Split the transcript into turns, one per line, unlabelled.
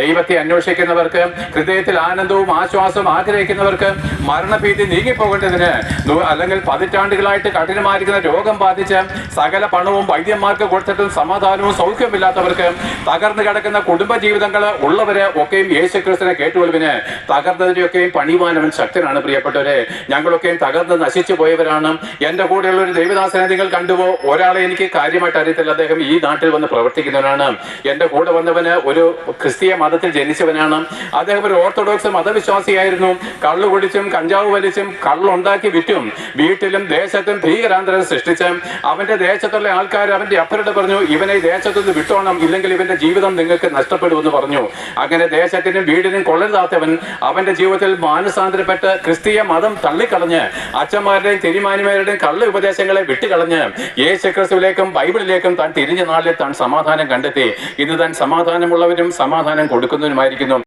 ദൈവത്തെ അന്വേഷിക്കുന്നവർക്ക് ഹൃദയത്തിൽ ആനന്ദവും ആശ്വാസവും ആഗ്രഹിക്കുന്നവർക്ക് മരണഭീതി നീങ്ങിപ്പോകേണ്ടതിന് അല്ലെങ്കിൽ പതിറ്റാണ്ടുകളായിട്ട് കഠിനമായിരിക്കുന്ന രോഗം ബാധിച്ച് സകല പണവും വൈദ്യന്മാർക്ക് കൊടുത്തിട്ടും സമാധാനവും സൗഖ്യമില്ലാത്തവർക്ക് തകർന്നു കിടക്കുന്ന കുടുംബ ജീവിതങ്ങൾ ഉള്ളവര് ഒക്കെയും യേശു ക്രിസ്തുവിനെ കേട്ടുകൊള്ളുവിന്. തകർന്നതിനെയൊക്കെയും പണിമാനവൻ ശക്തനാണ് പ്രിയപ്പെട്ടവരെ. ഞങ്ങളൊക്കെയും തകർന്ന് നശിച്ചു പോയവരാണ്. എന്റെ കൂടെയുള്ള ഒരു ദൈവദാസനെ നിങ്ങൾ കണ്ടുപോ ഒരാളെ എനിക്ക് കാര്യമായിട്ട് അറിയത്തില്ല. അദ്ദേഹം ഈ നാട്ടിൽ വന്ന് പ്രവർത്തിക്കുന്നവനാണ്. എന്റെ കൂടെ വന്നവന് ഒരു ക്രിസ്തീയ മതത്തിൽ ജനിച്ചവനാണ്. അദ്ദേഹം ഒരു ഓർത്തഡോക്സ് മതവിശ്വാസിയായിരുന്നു. കള്ളു കുടിച്ചും കഞ്ചാവ് വലിച്ചും കള്ളുണ്ടാക്കി വിറ്റും വീട്ടിലും ദേശത്തും ഭീകരാന്തരം സൃഷ്ടിച്ച് അവന്റെ ദേശത്തുള്ള ആൾക്കാർ അവന്റെ അപ്പരോട് പറഞ്ഞു ഇവനെ ദേശത്തു നിന്ന് വിട്ടോണം ഇല്ലെങ്കിൽ ഇവന്റെ ജീവിതം നിങ്ങൾക്ക് നഷ്ടപ്പെടുമെന്ന് പറഞ്ഞു. അങ്ങനെ ദേശത്തിനും വീടിനും കൊള്ളരുതാത്തവൻ അവന്റെ ജീവിതത്തിൽ മാനസാന്തരപ്പെട്ട് ക്രിസ്തീയ മതം തള്ളിക്കളഞ്ഞ് അച്ഛന്മാരുടെയും തിരുമാനിമാരുടെയും കള്ള ഉപദേശങ്ങളെ വിട്ടുകളഞ്ഞ് യേശു ക്രിസ്തുവിലേക്കും ബൈബിളിലേക്കും താൻ തിരിഞ്ഞ നാളിൽ താൻ സമാധാനം കണ്ടെത്തി. ഇന്ന് താൻ സമാധാനമുള്ളവരും സമാധാനം കൊടുക്കുന്നവരുമായിരിക്കുന്നു